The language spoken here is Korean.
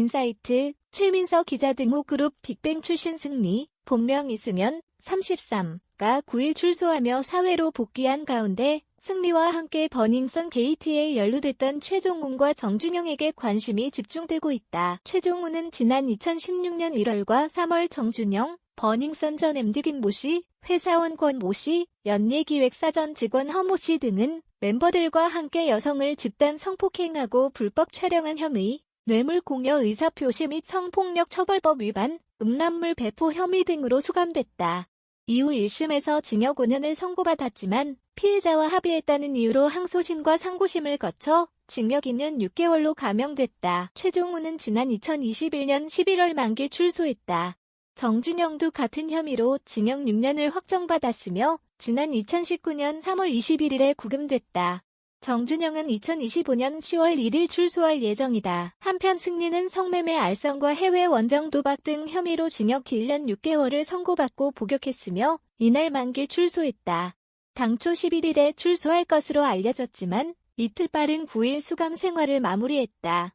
인사이트, 최민서 기자 등호 그룹 빅뱅 출신 승리, 본명 이승현, 33가 9일 출소하며 사회로 복귀한 가운데 승리와 함께 버닝썬 게이트에 연루됐던 최종훈과 정준영에게 관심이 집중되고 있다. 최종훈은 지난 2016년 1월과 3월 정준영, 버닝썬 전 MD 김 모 씨, 회사원 권 모 씨, 연예기획사 전 직원 허 모 씨 등은 멤버들과 함께 여성을 집단 성폭행하고 불법 촬영한 혐의, 뇌물 공여 의사표시 및 성폭력 처벌법 위반, 음란물 배포 혐의 등으로 수감됐다. 이후 1심에서 징역 5년을 선고받았지만 피해자와 합의했다는 이유로 항소심과 상고심을 거쳐 징역 2년 6개월로 감형됐다. 최종훈은 지난 2021년 11월 만기 출소했다. 정준영도 같은 혐의로 징역 6년을 확정받았으며 지난 2019년 3월 21일에 구금됐다. 정준영은 2025년 10월 1일 출소할 예정이다. 한편 승리는 성매매 알선과 해외 원정 도박 등 혐의로 징역 1년 6개월을 선고받고 복역했으며 이날 만기 출소했다. 당초 11일에 출소할 것으로 알려졌지만 이틀 빠른 9일 수감 생활을 마무리했다.